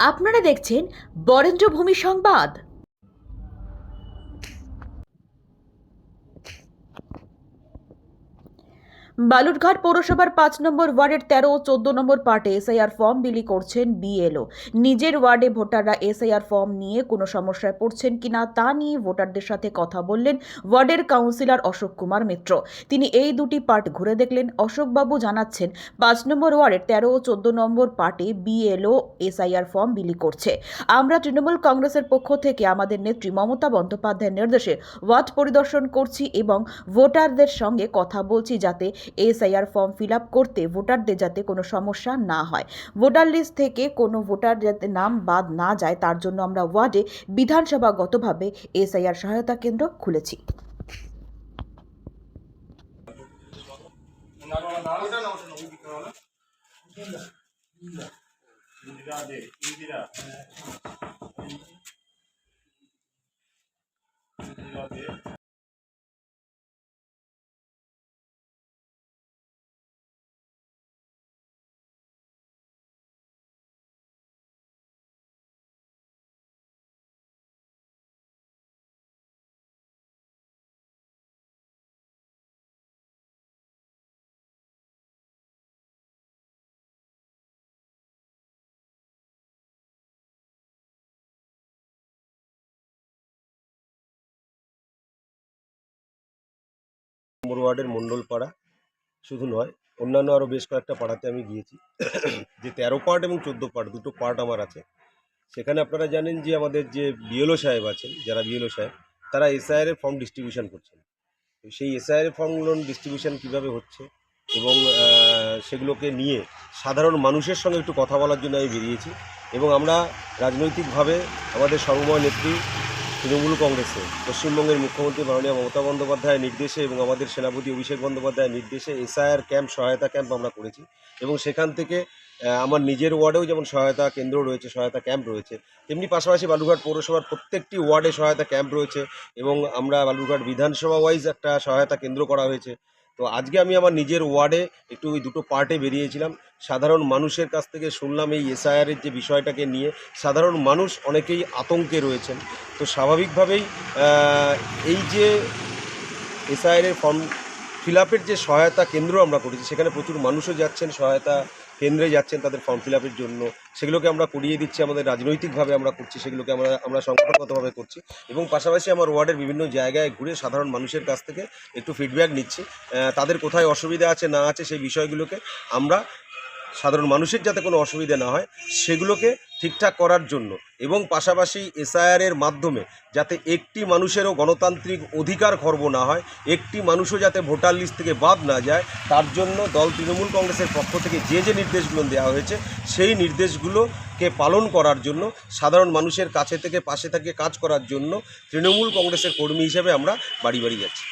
আপনারা দেখছেন বরেন্দ্র ভূমি সংবাদ। বালুরঘাট পৌরসভার পাঁচ নম্বর ওয়ার্ডের তেরো ও চোদ্দ নম্বর পার্টে এসআইআর ফর্ম বিলি করছেন বিএলও। নিজের ওয়ার্ডে ভোটাররা এসআইআর ফর্ম নিয়ে কোনো সমস্যায় পড়ছেন কিনা তা নিয়ে ভোটারদের সাথে কথা বললেন ওয়ার্ডের কাউন্সিলর অশোক কুমার মিত্র। তিনি এই দুটি পার্ট ঘুরে দেখলেন। অশোকবাবু জানাচ্ছেন, পাঁচ নম্বর ওয়ার্ডের তেরো ও চোদ্দ নম্বর পার্টে বিএলও এসআইআর ফর্ম বিলি করছে। আমরা তৃণমূল কংগ্রেসের পক্ষ থেকে আমাদের নেত্রী মমতা বন্দ্যোপাধ্যায়ের নির্দেশে ওয়ার্ড পরিদর্শন করছি এবং ভোটারদের সঙ্গে কথা বলছি যাতে এসআইআর ফর্ম ফিল করতে ভোটারদের যাতে কোনো সমস্যা না হয়। ভোটার লিস্ট থেকে কোনো ভোটার যাতে নাম বাদ না যায়, তার জন্য আমরা ওয়ার্ডে বিধানসভাগতভাবে এসআইআর সহায়তা কেন্দ্র খুলেছি। নম্বর ওয়ার্ডের মণ্ডলপাড়া। শুধু নয়, অন্যান্য আরও বেশ কয়েকটা পাড়াতে আমি গিয়েছি। যে তেরো পার্ট এবং চোদ্দ পার্ট, দুটো পার্ট আমার আছে। সেখানে আপনারা জানেন যে আমাদের যে বিএলও সাহেব আছেন, যারা বিএলও সাহেব, তারা এসআইআরের ফর্ম ডিস্ট্রিবিউশন করছেন। সেই এসআইআর এর ফর্মগুলো ডিস্ট্রিবিউশন কীভাবে হচ্ছে এবং সেগুলোকে নিয়ে সাধারণ মানুষের সঙ্গে একটু কথা বলার জন্য আমি বেরিয়েছি। এবং আমরা রাজনৈতিকভাবে আমাদের সর্বময় নেত্রী তৃণমূল কংগ্রেসে, পশ্চিমবঙ্গের মুখ্যমন্ত্রী মাননীয় মমতা বন্দ্যোপাধ্যায়ের নির্দেশে এবং আমাদের সেনাপতি অভিষেক বন্দ্যোপাধ্যায়ের নির্দেশে এসআইআর ক্যাম্প, সহায়তা ক্যাম্প আমরা করেছি। এবং সেখান থেকে আমার নিজের ওয়ার্ডেও যেমন সহায়তা কেন্দ্র রয়েছে, সহায়তা ক্যাম্প রয়েছে, তেমনি পাশাপাশি বালুরঘাট পৌরসভার প্রত্যেকটি ওয়ার্ডে সহায়তা ক্যাম্প রয়েছে এবং আমরা বালুরঘাট বিধানসভা ওয়াইজ একটা সহায়তা কেন্দ্র করা হয়েছে। তো আজকে আমি আমার নিজের ওয়ার্ডে একটু ওই দুটো পার্টে বেরিয়েছিলাম। সাধারণ মানুষের কাছ থেকে শুনলাম এই এসআইআরের যে বিষয়টাকে নিয়ে। সাধারণ মানুষ অনেকেই আতঙ্কে রয়েছেন। তো স্বাভাবিকভাবেই এই যে এসআইআরের ফর্ম ফিল যে সহায়তা কেন্দ্র আমরা করেছি, সেখানে প্রচুর মানুষও যাচ্ছেন, সহায়তা কেন্দ্রে যাচ্ছেন তাদের ফর্ম ফিল জন্য। সেগুলোকে আমরা করিয়ে দিচ্ছি, আমাদের রাজনৈতিকভাবে আমরা করছি, সেগুলোকে আমরা আমরা সংগঠনগতভাবে করছি এবং পাশাপাশি আমার ওয়ার্ডের বিভিন্ন জায়গায় ঘুরে সাধারণ মানুষের কাছ থেকে একটু ফিডব্যাক নিচ্ছি তাদের কোথায় অসুবিধা আছে, না আছে সেই বিষয়গুলোকে আমরা সাধারণ মানুষের যাতে কোনো অসুবিধা না হয়, সেগুলোকে ঠিকঠাক করার জন্য এবং পাশাপাশি এসআইআর এর মাধ্যমে যাতে একটি মানুষেরও গণতান্ত্রিক অধিকার খর্ব না হয়, একটি মানুষও যাতে ভোটার লিস্ট থেকে বাদ না যায়, তার জন্য দল তৃণমূল কংগ্রেসের পক্ষ থেকে যে যে নির্দেশগুলো দেওয়া হয়েছে, সেই নির্দেশগুলোকে পালন করার জন্য, সাধারণ মানুষের কাছে থেকে পাশে থেকে কাজ করার জন্য তৃণমূল কংগ্রেসের কর্মী হিসেবে আমরা বাড়ি বাড়ি যাচ্ছি।